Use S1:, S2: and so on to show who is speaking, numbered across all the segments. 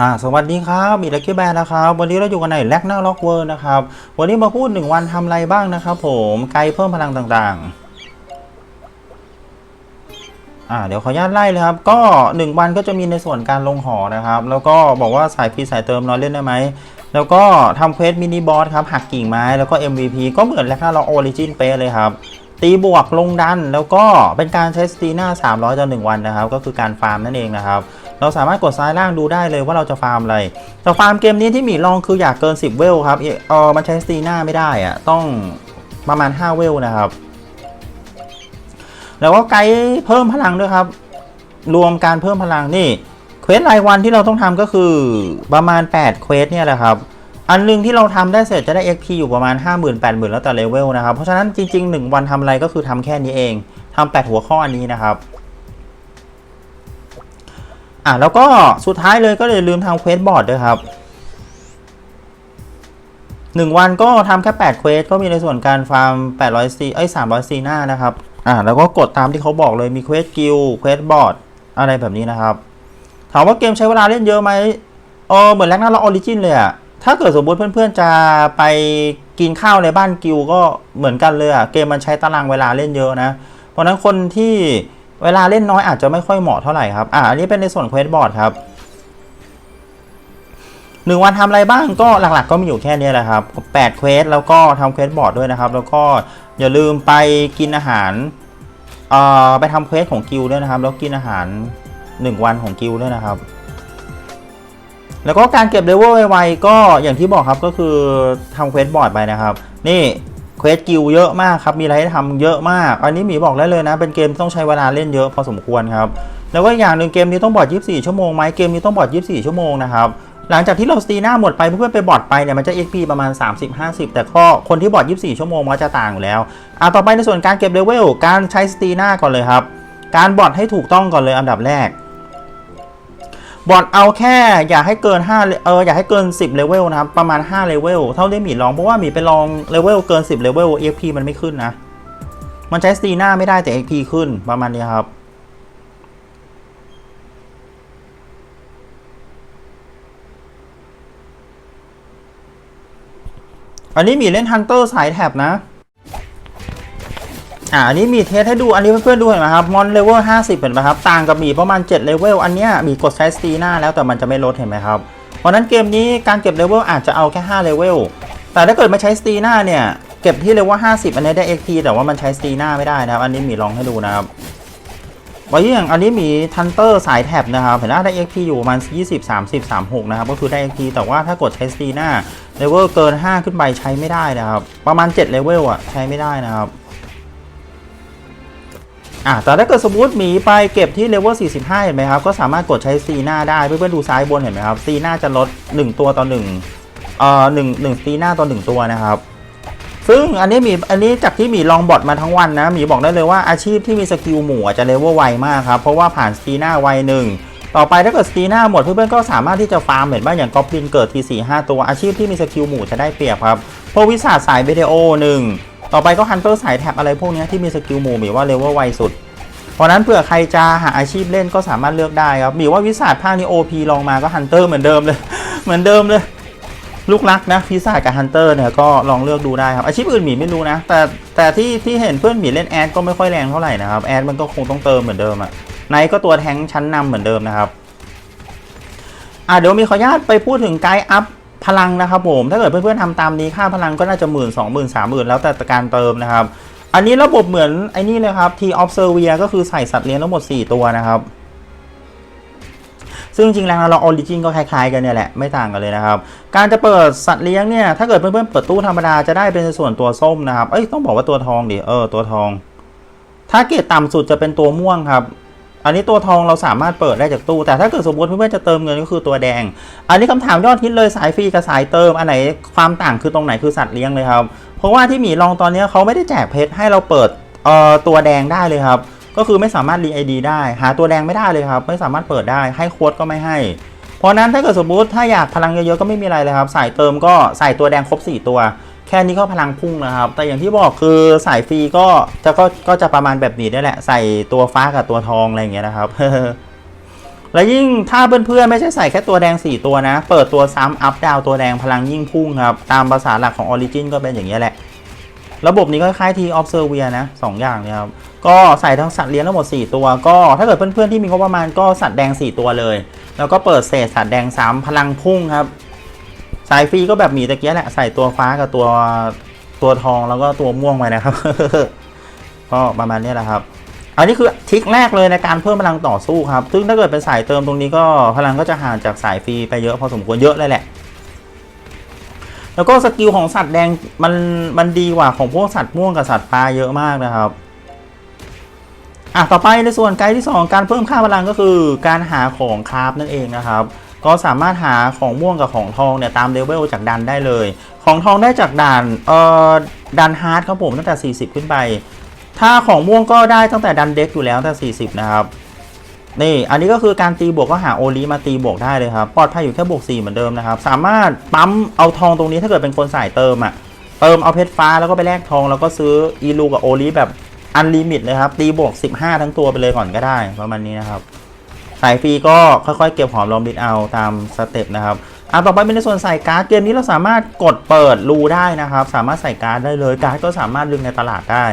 S1: อ่าสวัสดีครับมีลักกี้แบนนะครับ วันนี้เราอยู่กันในแลกหน้าล็อกเวิร์นะครับ วันนี้มาพูด 1 วันทำอะไรบ้างนะครับผมไกลเพิ่มพลังต่างๆ อ่าเดี๋ยวขออนุญาตไล่เลยครับ ก็ 1 วันก็จะมีในส่วนการลงหอนะครับ แล้วก็บอกว่าสายพีสายเติมนอนเล่นได้ไหม แล้วก็ทำเควสมินิบอสครับหักกิ่งไม้แล้วก็ MVP ก็เหมือนแลกหน้าล็อกออริจินเป๊ะเลยครับตีบวกลงดันแล้วก็เป็นการใช้สตีน่า300ต่อ1วันนะครับ ก็คือการฟาร์มนั่นเองนะครับ เราสามารถกดซ้ายล่างดูได้เลยว่าเราจะฟาร์มอะไรแต่ฟาร์มเกมนี้ที่หมีลองคืออยากเกิน 10 เวลครับเออมันใช้สตีน่าไม่ได้อะต้องประมาณ 5 เวลนะครับ แล้วก็ไกด์เพิ่มพลังด้วยครับ รวมการเพิ่มพลังนี่เควสรายวันที่เราต้องทำก็คือประมาณ8เควสเนี่ยแหละครับอันหนึงที่เราทำได้เสร็จจะได้ XP อยู่ประมาณ 50,000 80,000แล้วแต่เลเวลนะครับ เพราะฉะนั้นจริง ๆ 1 วันทำอะไรก็คือทำแค่นี้เองทำ8หัวข้ออันนี้นะครับ อะแล้วก็สุดท้ายเลยก็เลยลืมทำเควสบอร์ดด้วยครับ1วันก็ทำแค่8เควสก็มีในส่วนการฟาร์ม800ซีไอ้ย300ซีหน้านะครับอะแล้วก็กดตามที่เขาบอกเลยมีเควสกิลเควสบอร์ดอะไรแบบนี้นะครับถามว่าเกมใช้เวลาเล่นเยอะไหมเออเหมือนแรกหน้าเราออริจินเลยอะถ้าเกิดสมมติเพื่อนๆจะไปกินข้าวในบ้านกิลก็เหมือนกันเลยอะเกมมันใช้ตารางเวลาเล่นเยอะนะ เพราะนั้นคนที่ เวลาเล่นน้อยอาจจะไม่ค่อยเหมาะเท่าไหร่ครับ อ่าอันนี้เป็นในส่วนเควสบอร์ดครับหนึ่งวันทำอะไรบ้างก็หลักๆ ก็มีอยู่แค่นี้แหละครับ8เควสแล้วก็ทำเควสบอร์ดด้วยนะครับ แล้วก็อย่าลืมไปกินอาหารเอ่อไปทำเควสของกิลด้วยนะครับ แล้วกินอาหาร 1 วันของกิลด้วยนะครับ แล้วก็การเก็บเลเวลไวๆก็อย่างที่บอกครับก็คือทำเควสบอร์ดไปนะครับ นี่ เควสกิลเยอะมากครับ มีอะไรให้ทำเยอะมาก อันนี้หมีบอกได้เลยนะ เป็นเกมต้องใช้เวลาเล่นเยอะพอสมควรครับ แล้วก็อย่างหนึ่งเกมนี้ต้องบอด 24 ชั่วโมงไหมเกมนี้ต้องบอด 24 ชั่วโมงนะครับ หลังจากที่เราสตีหน้าหมดไปเพื่อนๆไปบอดไปเนี่ยมันจะ XP ประมาณ 30-50 แต่ก็คนที่บอด 24 ชั่วโมงมันจะต่างอยู่แล้วอะต่อไปในส่วนการเก็บเลเวล การใช้สตีหน้าก่อนเลยครับ การบอดให้ถูกต้องก่อนเลยอันดับแรก บอดเอาแค่อย่าให้เกิน5เอออย่าให้เกิน 10เลเวลนะครับ ประมาณ5เลเวลเท่าที่หมีลอง เพราะว่าหมีไปลองเลเวลเกิน 10เลเวล EXP มันไม่ขึ้นนะ มันใช้สตีหน้าไม่ได้แต่ XP ขึ้นประมาณนี้ครับอันนี้มีเล่นฮันเตอร์สายแท็บนะ อ่าอันนี้มีเทสให้ดูอันนี้เพื่อนๆดูเห็นไหมครับมอนเลเวล50เห็นไหมครับต่างกับหมีประมาณ7เลเวลอันเนี้ยหมีกดใช้สตีหน้าแล้วแต่มันจะไม่ลดเห็นไหมครับเพราะนั้นเกมนี้การเก็บเลเวลอาจจะเอาแค่5เลเวลแต่ถ้าเกิดม่ใช้สตีหน้าเนี่ยเก็บที่เลเวล50อันนี้ได้ XP แต่ว่ามันใช้สตีหน้าไม่ได้นะครับอันนี้หมีลองให้ดูนะครับไว้อย่างอันนี้มีทันเตอร์สายแท็บนะครับเห็นไหมได้ XP อยู่ประมาณ20 30 36 นะครับ ก็คือได้ XP แต่ว่าถ้ากดใช้สตีหน้าเลเวลเกิน 5 ขึ้นไปใช้ไม่ได้นะครับ ประมาณ 7 เลเวลอะใช้ไม่ได้นะครับ อะแต่ถ้าเกิดสมมติหมีไปเก็บที่เลเวล 45 เห็นไหมครับ ก็สามารถกดใช้ซีหน้าได้ เพื่อนๆดูซ้ายบนเห็นไหมครับซีหน้าจะลด 1 ตัวต่อ1เอ่อ1 1ซีหน้าต่อ 1 ตัวนะครับ ซึ่งอันนี้มีอันนี้จากที่หมีลองบอทมาทั้งวันนะหมีบอกได้เลยว่าอาชีพที่มีสกิลหมู่จะเลเวลไวมากครับ เพราะว่าผ่านซีหน้าไวหนึ่งต่อไปถ้าเกิดซีหน้าหมดเพื่อนๆก็สามารถที่จะฟาร์มเห็นบ้างอย่างกอบลินเกิดที4 5ตัวอาชีพที่มีสกิลหมู่จะได้เปรียบครับพวกวิสาสายเบเดโอหนึ่ง ต่อไปก็ฮันเตอร์สายแท็บอะไรพวกนี้ที่มีสกิลหมู่หมีว่าเลเวลไวสุด เพราะนั้นเผื่อใครจะหาอาชีพเล่นก็สามารถเลือกได้ครับหมีว่าวิสาสภาคนี้ OP ลองมาก็ฮันเตอร์เหมือนเดิมเลย เหมือนเดิมเลย ลูกรักนะวิสาสกับฮันเตอร์เนี่ยก็ลองเลือกดูได้ครับอาชีพอื่นหมีไม่รู้นะ แต่แต่ที่ที่เห็นเพื่อนหมีเล่นแอดก็ไม่ค่อยแรงเท่าไหร่นะครับแอดมันก็คงต้องเติมเหมือนเดิมอะไนก็ตัวแทงชั้นนำเหมือนเดิมนะครับอะเดี๋ยวมีขออนุญาตไปพูดถึงไกด์อัพ พลังนะครับผม ถ้าเกิดเพื่อนๆทำตามนี้ค่าพลังก็น่าจะหมื่นสองหมื่นสามหมื่นแล้วแต่การเติมนะครับ อันนี้ระบบเหมือนไอ้นี่เลยครับ T observia ก็คือใส่สัตว์เลี้ยงทั้งหมด 4 ตัวนะครับ ซึ่งจริงๆแล้วเราออริจินก็คล้ายๆกันเนี่ยแหละ ไม่ต่างกันเลยนะครับ การจะเปิดสัตว์เลี้ยงเนี่ย ถ้าเกิดเพื่อนๆเปิดตู้ธรรมดาจะได้เป็นในส่วนตัวส้มนะครับ เอ้ยต้องบอกว่าตัวทองดิ เออตัวทอง ถ้าเกรดต่ำสุดจะเป็นตัวม่วงครับ อันนี้ตัวทองเราสามารถเปิดได้จากตู้ แต่ถ้าเกิดสมมติเพื่อนๆจะเติมเงินก็คือตัวแดง อันนี้คำถามยอดฮิตเลยสายฟรีกับสายเติม อันไหนความต่างคือตรงไหนคือสัตว์เลี้ยงเลยครับ เพราะว่าที่หมีลองตอนนี้เขาไม่ได้แจกเพชรให้เราเปิดเอ่อตัวแดงได้เลยครับ ก็คือไม่สามารถรีไอดีได้ หาตัวแดงไม่ได้เลยครับ ไม่สามารถเปิดได้ ให้โค้ดก็ไม่ให้ เพราะนั้นถ้าเกิดสมมติถ้าอยากพลังเยอะๆก็ไม่มีอะไรเลยครับ สายเติมก็ใส่ตัวแดงครบ 4 ตัว ค่นี้ก็พลังพุ่งนะครับ แต่อย่างที่บอกคือสายฟรีก็จะก็ก็จะประมาณแบบนี้ได้แหละ ใส่ตัวฟ้ากับตัวทองอะไรอย่างเงี้ยนะครับ และยิ่งถ้าเพื่อนๆไม่ใช่ใส่แค่ตัวแดง 4 ตัวนะ เปิดตัวซ้ำอัพดาวตัวแดงพลังยิ่งพุ่งครับ ตามภาษาหลักของ Origin ก็เป็นอย่างนี้ยแหละ ระบบนี้ก็คล้ายที Observer นะสองอย่างนี่ยครับ ก็ใส่ทั้งสัตว์เลี้ยงทั้งหมด 4 ตัว ก็ถ้าเกิดเพื่อนๆที่มีงบประมาณก็สัตว์แดง 4 ตัวเลย แล้วก็เปิดเศษสัตว์แดงซ้ำพลังพุ่งครับ สายฟรีก็แบบหมีตะเกียแหละใส่ตัวฟ้ากับตัวตัวทองแล้วก็ตัวม่วงไปนะครับ ก็ประมาณนี้แหละครับ อันนี้คือทิคแรกเลยในการเพิ่มพลังต่อสู้ครับ ซึ่งถ้าเกิดเป็นสายเติมตรงนี้ก็พลังก็จะห่างจากสายฟรีไปเยอะพอสมควรเยอะเลยแหละแล้วก็สกิลของสัตว์แดงมันมันดีกว่าของพวกสัตว์ม่วงกับสัตว์ปลาเยอะมากนะครับอะต่อไปในส่วนไกด์ที่ 2 การเพิ่มค่าพลังก็คือการหาของคราฟนั่นเองนะครับ ก็สามารถหาของม่วงกับของทองเนี่ยตามเลเวลจากดันได้เลย ของทองได้จากด่านเอ่อดันฮาร์ดครับผมตั้งแต่ 40 ขึ้นไป ถ้าของม่วงก็ได้ตั้งแต่ดันเด็กอยู่แล้วตั้งแต่ 40 นะครับนี่อันนี้ก็คือการตีบวกก็หาโอลิมาตีบวกได้เลยครับปลอดภัยอยู่แค่บวก4เหมือนเดิมนะครับ สามารถปั๊มเอาทองตรงนี้ถ้าเกิดเป็นคนสายเติมอะเติมเอาเพชรฟ้าแล้วก็ไปแลกทองแล้วก็ซื้ออีลูกับโอลิแบบอันลิมิตเลยครับตีบวก 15 ทั้งตัวไปเลยก่อนก็ได้ประมาณนี้นะครับ สายฟรีก็ค่อยๆเก็บหอมรอมริดเอาตามสเต็ปนะครับอะต่อไปเป็นในส่วนใส่การ์ดเกมนี้เราสามารถกดเปิดรูได้นะครับ สามารถใส่การ์ดได้เลยการ์ดก็สามารถดึงในตลาดได้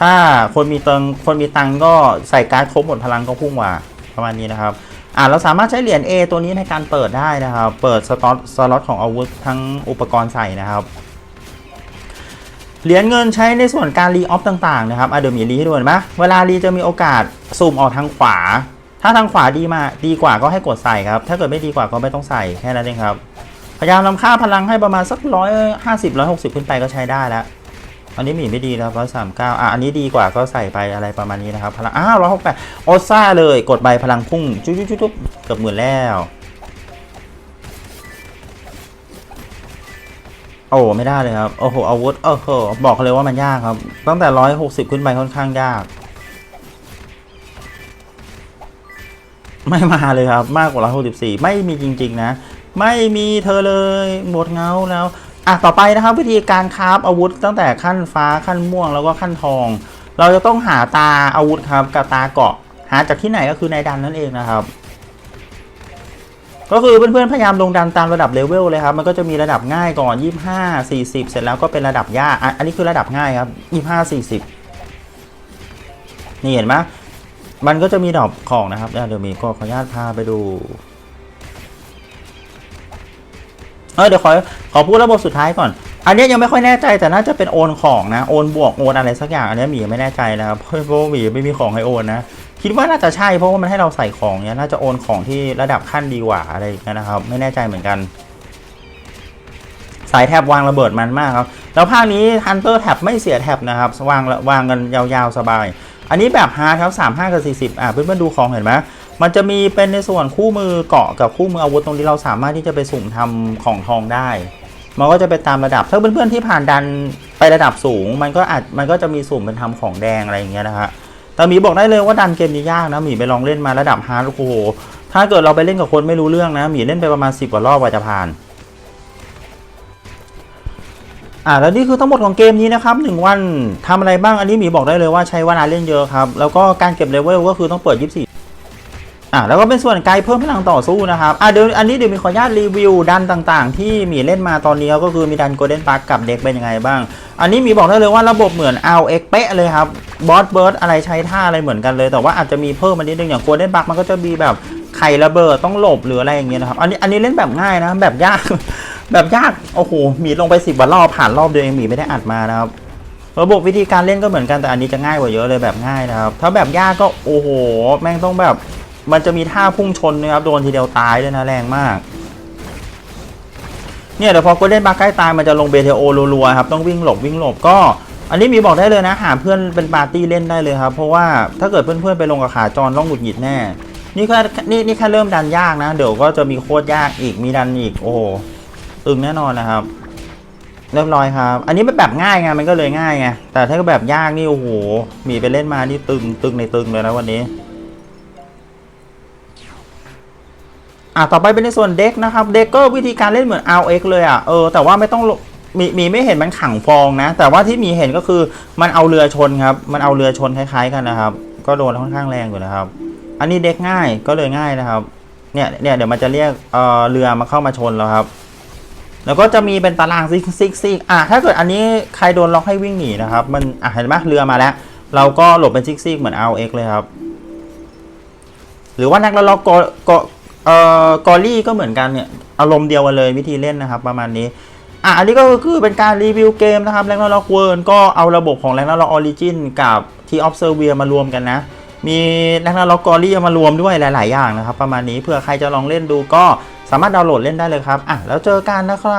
S1: ถ้าคนมีตังคนมีตังก็ใส่การ์ดครบหมดพลังก็พุ่งว่าประมาณนี้นะครับอ่าเราสามารถใช้เหรียญ A ตัวนี้ในการเปิดได้นะครับ เปิดสต็อตสล็อตของอาวุธทั้งอุปกรณ์ใส่นะครับเหรียญเงินใช้ในส่วนการรีออฟต่างๆนะครับอะเดี๋ยวมีรีให้ดูเห็นไหมเวลารีจะมีโอกาสซูมออกทางขวา ถ้าทางขวาดีมาดีกว่าก็ให้กดใส่ครับ ถ้าเกิดไม่ดีกว่าก็ไม่ต้องใส่แค่นั้นเองครับ พยายามนำค่าพลังให้ประมาณสักร้อยห้าสิบร้อยหกสิบขึ้นไปก็ใช้ได้แล้ว อันนี้หมีไม่ดีนะครับร้อยสามเก้าอะอันนี้ดีกว่าก็ใส่ไปอะไรประมาณนี้นะครับพลังอ้าวร้อยหกแปดโอซ่าเลยกดใบพลังพุ่งจุ๊บจุ๊บจุ๊บเกือบหมื่นแล้วโอ้ไม่ได้เลยครับโอ้โหอาวุธโอ้โหบอกเลยว่ามันยากครับตั้งแต่ร้อยหกสิบขึ้นไปค่อนข้างยาก ไม่มาเลยครับ มากกว่าร้อยหกสิบสี่ไม่มีจริง ๆ นะ ไม่มีเธอเลยหมดเงาแล้วอะต่อไปนะครับ วิธีการคราฟอาวุธตั้งแต่ขั้นฟ้าขั้นม่วงแล้วก็ขั้นทอง เราจะต้องหาตาอาวุธครับกับตาเกาะ หาจากที่ไหนก็คือในดันนั่นเองนะครับก็คือเพื่อนๆพยายามลงดันตามระดับเลเวลเลยครับ มันก็จะมีระดับง่ายก่อน 25 40 เสร็จแล้วก็เป็นระดับยากอะอันนี้คือระดับง่ายครับ 25 40 นี่เห็นไหม มันก็จะมีดอกของนะครับเดี๋ยวมีก็ขออนุญาตพาไปดูเออเดี๋ยวขอขอพูดระบบสุดท้ายก่อน อันนี้ยังไม่ค่อยแน่ใจแต่น่าจะเป็นโอนของนะโอนบวกโอนอะไรสักอย่างอันนี้หมีไม่แน่ใจนะครับเพราะว่าหมีไม่มีของให้โอนนะคิดว่าน่าจะใช่เพราะว่ามันให้เราใส่ของเนี้ยน่าจะโอนของที่ระดับขั้นดีกว่าอะไรอย่างเงี้ยนะครับ ไม่แน่ใจเหมือนกัน สายแท็บวางระเบิดมันมากครับแล้วภาคนี้ Hunter แท็บไม่เสียแท็บนะครับวางวางกันยาวๆสบาย อันนี้แบบฮาร์ดครับ3 5กับ40อะเพื่อนๆดูของเห็นไหมมันจะมีเป็นในส่วนคู่มือเกาะกับคู่มืออาวุธตรงนี้เราสามารถที่จะไปสุ่มทำของทองได้ มันก็จะไปตามระดับ ถ้าเพื่อนๆที่ผ่านดันไประดับสูง มันก็อาจมันก็จะมีสุ่มเป็นทำของแดงอะไรอย่างเงี้ยนะฮะแต่หมีบอกได้เลยว่าดันเกมนี้ยากนะหมีไปลองเล่นมาระดับฮาร์ดโอ้โหถ้าเกิดเราไปเล่นกับคนไม่รู้เรื่องนะหมีเล่นไปประมาณ10กว่ารอบกว่าจะผ่าน อ่าแล้วนี่คือทั้งหมดของเกมนี้นะครับหนึ่งวันทำอะไรบ้างอันนี้หมีบอกได้เลยว่าใช้เวลาเล่นเยอะครับ แล้วก็การเก็บเลเวลก็คือต้องเปิด 24อ่าแล้วก็เป็นส่วนไกลเพิ่มพลังต่อสู้นะครับอ่าเดี๋ยวอันนี้เดี๋ยวมีขออนุญาตรีวิวดันต่างๆ ที่หมีเล่นมาตอนนี้ก็คือมีดันโกลเด้นปาร์กกับเด็กเป็นยังไงบ้าง อันนี้หมีบอกได้เลยว่าระบบเหมือน r x เป๊ะเลยครับบอสเบิร์ดอะไรใช้ท่าอะไรเหมือนกันเลย แต่ว่าอาจจะมีเพิ่มมานิดนึงอย่างโกลเด้นปาร์กมันก็จะมีแบบไข่ระเบิดต้องหลบหรืออะไรอย่างเงี้ยนะครับอันนี้อันนี้เล่นแบบง่ายนะแบบยาก แบบยากโอ้โหหมีลงไปสิบกว่ารอบผ่านรอบเดียวเองหมีไม่ได้อัดมานะครับระบบวิธีการเล่นก็เหมือนกันแต่อันนี้จะง่ายกว่าเยอะเลยแบบง่ายนะครับถ้าแบบยากก็โอ้โห แม่งต้องแบบ มันจะมีท่าพุ่งชนนะครับโดนทีเดียวตายด้วยนะแรงมากเนี่ยเดี๋ยวพอกูเล่นบาใกล้ตายมันจะลงเบเทโอรัวๆครับต้องวิ่งหลบวิ่งหลบก็ อันนี้มีบอกได้เลยนะ หาเพื่อนเป็นปาร์ตี้เล่นได้เลยครับ เพราะว่าถ้าเกิดเพื่อนๆไปลงกับขาจรต้องหงุดหงิดแน่ นี่แค่นี่นี่แค่เริ่มดันยากนะ เดี๋ยวก็จะมีโคตรยากอีกมีดันอีกโอ้โห ตึงแน่นอนนะครับ เรียบร้อยครับ อันนี้เป็นแบบง่ายไงมันก็เลยง่ายไงแต่ถ้าแบบยากนี่โอ้โหมีไปเล่นมานี่ตึงตึงในตึงเลยนะวันนี้อะต่อไปเป็นในส่วนเด็กนะครับ เด็กก็วิธีการเล่นเหมือน RX เลยอะเออแต่ว่าไม่ต้องมีมีไม่เห็นมันขังฟองนะ แต่ว่าที่มีเห็นก็คือมันเอาเรือชนครับ มันเอาเรือชนคล้ายๆกันนะครับ ก็โดนค่อนข้างแรงอยู่นะครับ อันนี้เด็กง่ายก็เลยง่ายนะครับ เนี่ยเนี่ยเดี๋ยวมันจะเรียกเออเรือมาเข้ามาชนแล้วครับ แล้วก็จะมีเป็นตารางซิกซิกซิกอะถ้าเกิดอันนี้ใครโดนล็อกให้วิ่งหนีนะครับ มันอะเห็นไหมเรือมาแล้ว เราก็หลบเป็นซิกซิกเหมือน RX เลยครับ หรือว่านักละล็อกกกเอ่อกอรี่ก็เหมือนกันเนี่ยอารมณ์เดียวกันเลยวิธีเล่นนะครับ ประมาณนี้อะอันนี้ก็คือเป็นการรีวิวเกมนะครับแรงล็อกเวิร์นก็เอาระบบของแรงล็อกออริจินกับที่ออฟเซอร์เวียมารวมกันนะ มีแรงล็อกกอรี่มารวมด้วยหลาย ๆ อย่างนะครับ ประมาณนี้เผื่อใครจะลองเล่นดูก็ สามารถดาวน์โหลดเล่นได้เลยครับอะแล้วเจอกันนะครับ